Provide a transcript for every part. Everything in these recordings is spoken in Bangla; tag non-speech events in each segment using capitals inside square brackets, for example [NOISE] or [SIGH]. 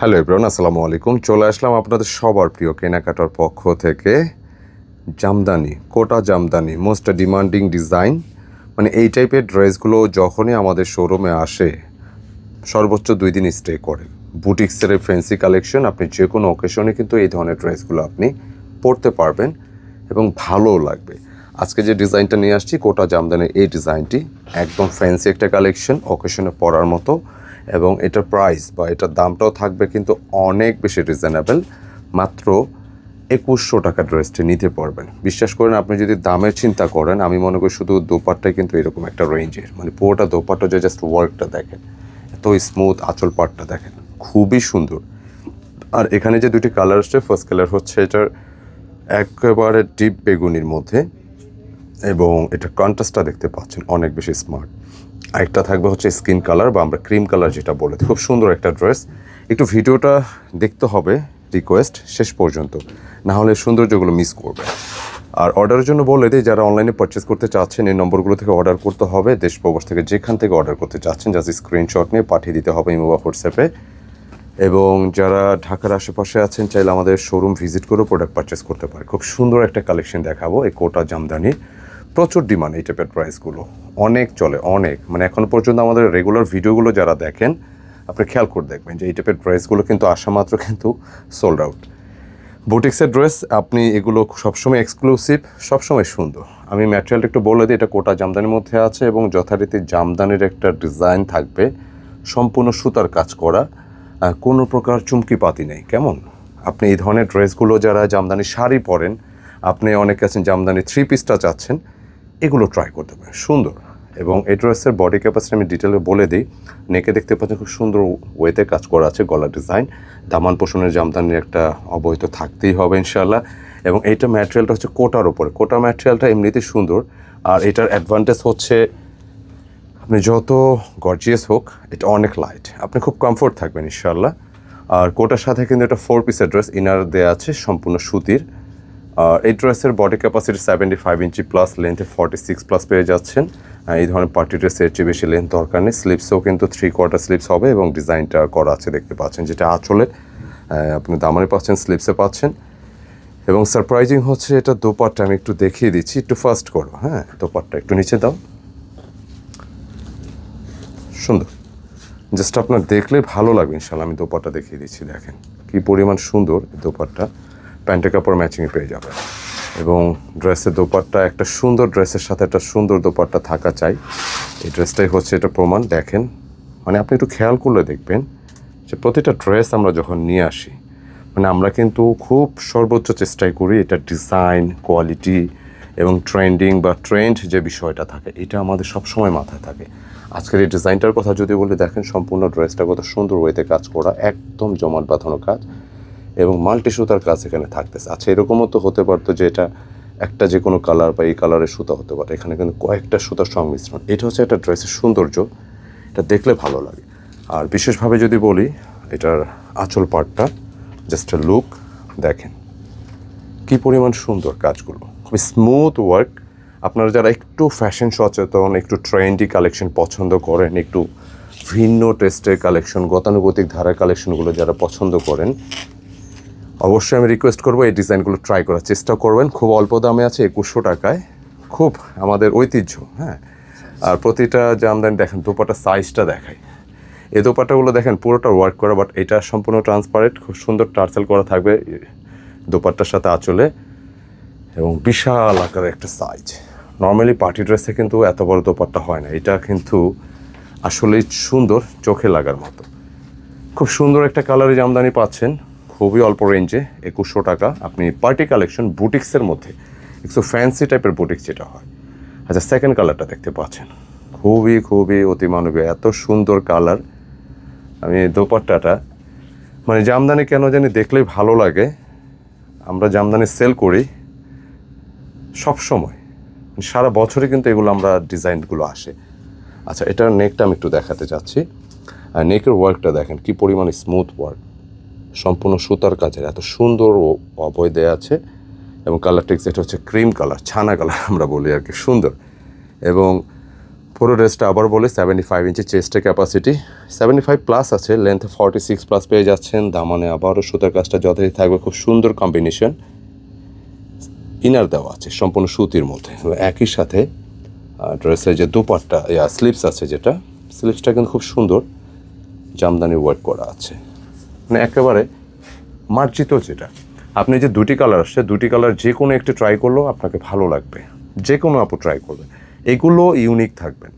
হ্যালো এব্রান আসসালামু আলাইকুম। চলে আসলাম আপনাদের সবার প্রিয় কেনাকাটার পক্ষ থেকে Jamdani, Kota Jamdani most demanding design মানে এই টাইপের ড্রেসগুলো যখনই আমাদের শোরুমে আসে, সর্বোচ্চ দুই দিন স্টে করে। বুটিক্সের ফ্যান্সি কালেকশন আপনি যে কোনো অকেশনে কিন্তু এই ধরনের ড্রেসগুলো আপনি পরতে পারবেন এবং ভালোও লাগবে। আজকে যে ডিজাইনটা নিয়ে আসছি, কোটা জামদানির এই ডিজাইনটি একদম ফ্যান্সি একটা কালেকশন অকেশনে পরার মতো। এবং এটার প্রাইস বা এটার দামটাও থাকবে কিন্তু অনেক বেশি রিজনেবল মাত্র একুশশো টাকা ড্রেসটি নিতে পারবেন। বিশ্বাস করেন, আপনি যদি দামের চিন্তা করেন, আমি মনে করি শুধু দোপাট্টাই কিন্তু এরকম একটা রেঞ্জের মানে পুরোটা দোপাট্টা যে জাস্ট ওয়ার্কটা দেখেন, এত স্মুথ আঁচল পাটটা দেখেন, খুবই সুন্দর। আর এখানে যে দুটি কালার আসছে ফার্স্ট কালার হচ্ছে এটার একেবারে ডিপ বেগুনির মধ্যে এবং এটা কন্ট্রাস্টটা দেখতে পাচ্ছেন, অনেক বেশি স্মার্ট আরেকটা থাকবে হচ্ছে স্কিন কালার বা আমরা ক্রিম কালার যেটা বলে। খুব সুন্দর একটা ড্রেস। একটু ভিডিওটা দেখতে হবে রিকোয়েস্ট শেষ পর্যন্ত। না হলে সৌন্দর্যগুলো মিস করবে। আর অর্ডারের জন্য বলে দিই, যারা অনলাইনে পারচেস করতে চাচ্ছেন, এই নম্বরগুলো থেকে অর্ডার করতে হবে। দেশ প্রবাস থেকে যেখান থেকে অর্ডার করতে চাচ্ছেন জাস্ট স্ক্রিনশট নিয়ে পাঠিয়ে দিতে হবে ইমোবা হোয়াটসঅ্যাপে এবং যারা ঢাকার আশেপাশে আছেন, চাইলে আমাদের শোরুম ভিজিট করেও প্রোডাক্ট পারচেস করতে পারে। খুব সুন্দর একটা কালেকশন দেখাবো এই কোটা জামদানির। প্রচুর ডিমান্ড এই টাইপের প্রাইসগুলো অনেক চলে, অনেক। মানে এখন পর্যন্ত আমাদের রেগুলার ভিডিওগুলো যারা দেখেন, আপনি খেয়াল করে দেখবেন যে এই টাইপের ড্রেসগুলো কিন্তু আসা মাত্র কিন্তু সোল্ড আউট বুটিক্সের ড্রেস আপনি এগুলো সবসময় এক্সক্লুসিভ সবসময় সুন্দর। আমি ম্যাটেরিয়ালটা একটু বলে দিই, এটা কোটা জামদানির মধ্যে আছে এবং যথারীতি জামদানির একটা ডিজাইন থাকবে, সম্পূর্ণ সুতার কাজ করা কোনো প্রকার চুমকি পাতি নেই। কেমন? আপনি এই ধরনের ড্রেসগুলো যারা জামদানি শাড়ি পরেন, আপনি অনেকে আছেন জামদানি থ্রি পিসটা চাচ্ছেন এগুলো ট্রাই করতে পারেন। সুন্দর। এবং এই ড্রেসের বডি ক্যাপাসিটি আমি ডিটেলে বলে দিই। নেকে দেখতে পাচ্ছেন খুব সুন্দর ওয়েতে কাজ করা আছে গলা ডিজাইন দামান পোষণের জামদানির একটা অবহিত থাকতেই হবে ইনশাল্লাহ এবং এইটা ম্যাটেরিয়ালটা হচ্ছে কোটার ওপরে কোটা ম্যাটেরিয়ালটা এমনিতেই সুন্দর। আর এটার অ্যাডভান্টেজ হচ্ছে আপনি যত গর্জিয়াস হোক, এটা অনেক লাইট আপনি খুব কমফোর্ট থাকবেন ইনশাল্লাহ আর কোটার সাথে কিন্তু এটা ফোর পিসের ড্রেস ইনার দেওয়া আছে, সম্পূর্ণ সুতির। আর এই ড্রেসের body capacity seventy five inch plus লেন্থে forty six plus পেয়ে যাচ্ছেন। এই ধরনের পার্টি ড্রেসের চেয়ে বেশি লেন্থ দরকার নেই। স্লিপসও কিন্তু থ্রি কোয়ার্টার স্লিপস হবে এবং ডিজাইনটা করা আছে দেখতে পাচ্ছেন, যেটা আঁচলে আপনি দামানে পাচ্ছেন স্লিপসে পাচ্ছেন। এবং সারপ্রাইজিং হচ্ছে, এটা দোপাট্টা আমি একটু দেখিয়ে দিচ্ছি। একটু ফার্স্ট করো হ্যাঁ? দোপাট্টা একটু নিচে দাও। সুন্দর। জাস্ট আপনার দেখলে ভালো লাগবে ইনশাল্লাহ আমি দোপাট্টা দেখিয়ে দিচ্ছি, দেখেন। কি পরিমাণ সুন্দর এই দোপাট্টা। প্যান্টের কাপড় ম্যাচিংয়ে পেয়ে যাবে। এবং ড্রেসের দোপাট্টা, একটা সুন্দর ড্রেসের সাথে একটা সুন্দর দোপাট্টা থাকা চাই। এই ড্রেসটাই হচ্ছে এটা প্রমাণ। দেখেন মানে আপনি একটু খেয়াল করলে দেখবেন যে প্রতিটা ড্রেস আমরা যখন নিয়ে আসি মানে আমরা কিন্তু খুব সর্বোচ্চ চেষ্টাই করি এটা ডিজাইন কোয়ালিটি এবং ট্রেন্ডিং বা ট্রেন্ড যে বিষয়টা থাকে, এটা আমাদের সবসময় মাথায় থাকে। আজকের এই ডিজাইনটার কথা যদি বলি, দেখেন সম্পূর্ণ ড্রেসটা কত সুন্দর ওয়েতে কাজ করা, একদম জমাট বাঁধানো কাজ। এবং মাল্টি সুতার কাজ এখানে থাকতেছে। আচ্ছা এরকমও তো হতে পারতো যে এটা একটা যে কোনো কালার বা এই কালারের সুতা হতে পারে। এখানে কিন্তু কয়েকটা সুতার সংমিশ্রণ। এটা হচ্ছে একটা ড্রেসের সৌন্দর্য। এটা দেখলে ভালো লাগে। আর বিশেষভাবে যদি বলি, এটার আঁচল পাটটা জাস্ট লুক দেখেন। কি পরিমাণ সুন্দর কাজগুলো। খুবই স্মুথ ওয়ার্ক আপনারা যারা একটু ফ্যাশন সচেতন, একটু ট্রেন্ডি কালেকশন পছন্দ করেন, একটু ভিন্ন টেস্টের কালেকশন গতানুগতিক ধারার কালেকশনগুলো যারা পছন্দ করেন অবশ্যই আমি রিকোয়েস্ট করব এই ডিজাইনগুলো ট্রাই করার। চেষ্টা করবেন, খুব অল্প দামে আছে একুশশো টাকায়। খুব আমাদের ঐতিহ্য হ্যাঁ? আর প্রতিটা জামদানি দেখেন, দোপাটা সাইজটা দেখায় এই দোপাট্টাগুলো দেখেন, পুরোটা ওয়ার্ক করা বাট এটা সম্পূর্ণ ট্রান্সপারেন্ট খুব সুন্দর টার্সেল করা থাকবে দোপাট্টার সাথে আঁচলে। এবং বিশাল আকারের একটা সাইজ নর্মালি পার্টি ড্রেসে কিন্তু এত বড় দোপাট্টা হয় না, এটা কিন্তু আসলেই সুন্দর চোখে লাগার মতো। খুব সুন্দর একটা কালারে জামদানি পাচ্ছেন। খুবই অল্প রেঞ্জে একুশশো টাকা। আপনি পার্টি কালেকশন বুটিক্সের মধ্যে, একটু ফ্যান্সি টাইপের বুটিক্স যেটা হয়। আচ্ছা সেকেন্ড কালারটা দেখতে পাচ্ছেন। খুবই খুবই অতিমানবীয়, এত সুন্দর কালার আমি দোপাট্টাটা মানে জামদানি কেন জানি দেখলেই ভালো লাগে। আমরা জামদানি সেল করি সব সময় সারা বছরে কিন্তু এগুলো আমরা ডিজাইনগুলো আসে। আচ্ছা এটার নেকটা আমি একটু দেখাতে চাচ্ছি। আর নেকের ওয়ার্কটা দেখেন, কি পরিমাণ স্মুথ ওয়ার্ক সম্পূর্ণ সুতার কাজের, এত সুন্দর ও অবয় দেয়া আছে। এবং কালারটা এটা হচ্ছে ক্রিম কালার ছানা কালার [LAUGHS] আমরা বলি আর কি, সুন্দর। এবং পুরো ড্রেসটা আবার বলে সেভেন্টি ফাইভ ইঞ্চি চেস্টের ক্যাপাসিটি সেভেন্টি ফাইভ প্লাস আছে লেন্থ ফর্টি সিক্স প্লাস পেয়ে যাচ্ছেন। দামানে আবারও সুতার কাজটা যথারীতি থাকবে, খুব সুন্দর কম্বিনেশন ইনার দেওয়া আছে, সম্পূর্ণ সুতির মধ্যে। একই সাথে ড্রেসের যে দুপাট্টা, ইয়া স্লিপস আছে যেটা স্লিপসটা কিন্তু খুব সুন্দর। জামদানি ওয়ার্ক করা আছে। মানে একেবারে মার্জিত যেটা। আপনি যে দুটি কালার আসছে, দুটি কালার যে কোনো একটি ট্রাই করলেও আপনাকে ভালো লাগবে। যে কোনো আপু ট্রাই করবে। এগুলো ইউনিক থাকবেন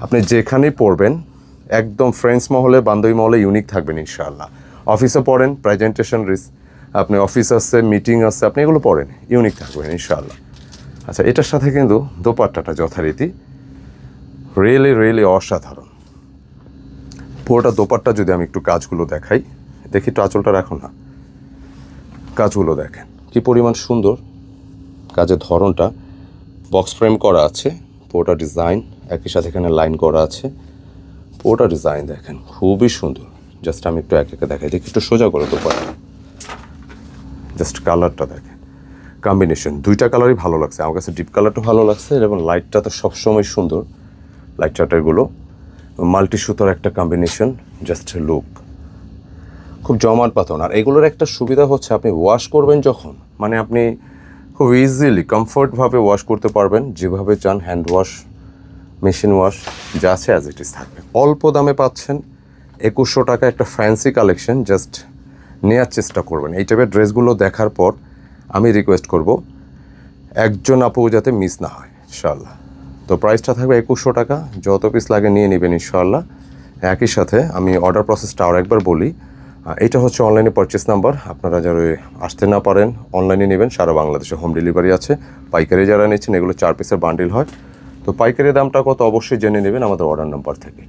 আপনি যেখানেই পড়বেন, একদম ফ্রেন্ডস মহলে, বান্ধবী মহলে ইউনিক থাকবেন ইনশাআল্লাহ। অফিসে পড়েন প্রেজেন্টেশন রিস আপনি অফিস আছে মিটিং আছে, আপনি এগুলো পড়েন ইউনিক থাকবেন ইনশাআল্লাহ। আচ্ছা এটার সাথে কিন্তু দোপাট্টাটা যথারীতি রিয়েলি রিয়েলি অসাধারণ। পুরোটা দোপাট্টা যদি আমি একটু কাজগুলো দেখাই। দেখি একটু আঁচলটা রাখো না। কাজগুলো দেখেন। কি পরিমাণ সুন্দর। কাজের ধরনটা। বক্স ফ্রেম করা আছে। পুরোটা ডিজাইন। একই সাথে এখানে লাইন করা আছে। পুরোটা ডিজাইন দেখেন। খুবই সুন্দর। জাস্ট আমি একটু এক একে দেখাই। দেখি একটু সোজা করে দোপাট্টা জাস্ট কালারটা দেখেন। কম্বিনেশন। দুইটা কালারই ভালো লাগছে। আমার কাছে ডিপ কালারটা ভালো লাগছে এবং লাইটটা তো সবসময় সুন্দর। লাইট চার্টারগুলো। মাল্টি সুতোর একটা কম্বিনেশন। Just look. খুব জমাট পাতন। আর এগুলোর একটা সুবিধা হচ্ছে আপনি ওয়াশ করবেন যখন মানে আপনি খুব ইজিলি কমফোর্টভাবে ওয়াশ করতে পারবেন। যেভাবে চান হ্যান্ড ওয়াশ মেশিন ওয়াশ যা আছে অ্যাজ ইট ইজ থাকবে। অল্প দামে পাচ্ছেন, একুশশো টাকা একটা ফ্যান্সি কালেকশন জাস্ট নেওয়ার চেষ্টা করবেন। এই টাইপের ড্রেসগুলো দেখার পর আমি রিকোয়েস্ট করব, একজন আপু যাতে মিস না হয় ইনশাল্লাহ তো প্রাইসটা থাকবে একুশশো টাকা, যত পিস লাগে নিয়ে নেবেন ইনশাল্লাহ একই সাথে আমি অর্ডার প্রসেসটা আর একবার বলি এটা হচ্ছে অনলাইনে পারচেস নাম্বার আপনারা যারা আসতে না পারেন অনলাইনে নেবেন। সারা বাংলাদেশে হোম ডেলিভারি আছে। পাইকারি যারা নিচ্ছেন, এগুলো চার পিসের বান্ডিল হয়। তো পাইকারি দামটা কত? অবশ্যই জেনে নেবেন আমাদের অর্ডার নাম্বার থেকে।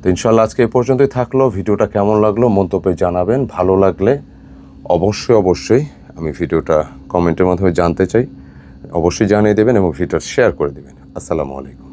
তো ইনশাল্লাহ আজকে এই পর্যন্তই থাকল। ভিডিওটা কেমন লাগল মন্তব্যে জানাবেন। ভালো লাগলে অবশ্যই অবশ্যই আমি ভিডিওটা কমেন্টের মাধ্যমে জানতে চাই। অবশ্যই জানিয়ে দেবেন এবং ভিডিওটা শেয়ার করে দেবেন। আসসালামু আলাইকুম।